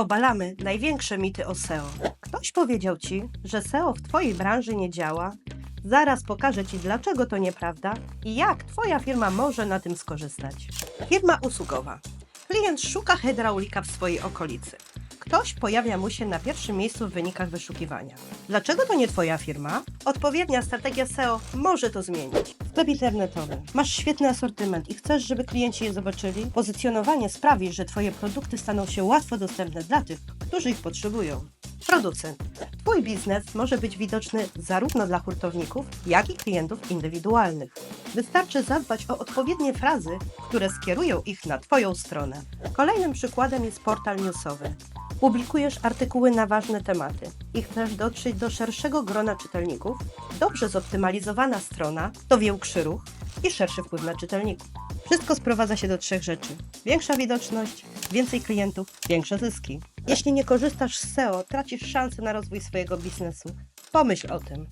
Obalamy największe mity o SEO. Ktoś powiedział ci, że SEO w Twojej branży nie działa. Zaraz pokażę Ci, dlaczego to nieprawda i jak Twoja firma może na tym skorzystać. Firma usługowa. Klient szuka hydraulika w swojej okolicy. Ktoś pojawia mu się na pierwszym miejscu w wynikach wyszukiwania. Dlaczego to nie Twoja firma? Odpowiednia strategia SEO może to zmienić. Sklep internetowy. Masz świetny asortyment i chcesz, żeby klienci je zobaczyli? Pozycjonowanie sprawi, że Twoje produkty staną się łatwo dostępne dla tych, którzy ich potrzebują. Producent. Twój biznes może być widoczny zarówno dla hurtowników, jak i klientów indywidualnych. Wystarczy zadbać o odpowiednie frazy, które skierują ich na Twoją stronę. Kolejnym przykładem jest portal newsowy. Publikujesz artykuły na ważne tematy i chcesz dotrzeć do szerszego grona czytelników, dobrze zoptymalizowana strona to większy ruch i szerszy wpływ na czytelników. Wszystko sprowadza się do trzech rzeczy: większa widoczność, więcej klientów, większe zyski. Jeśli nie korzystasz z SEO, tracisz szansę na rozwój swojego biznesu. Pomyśl o tym.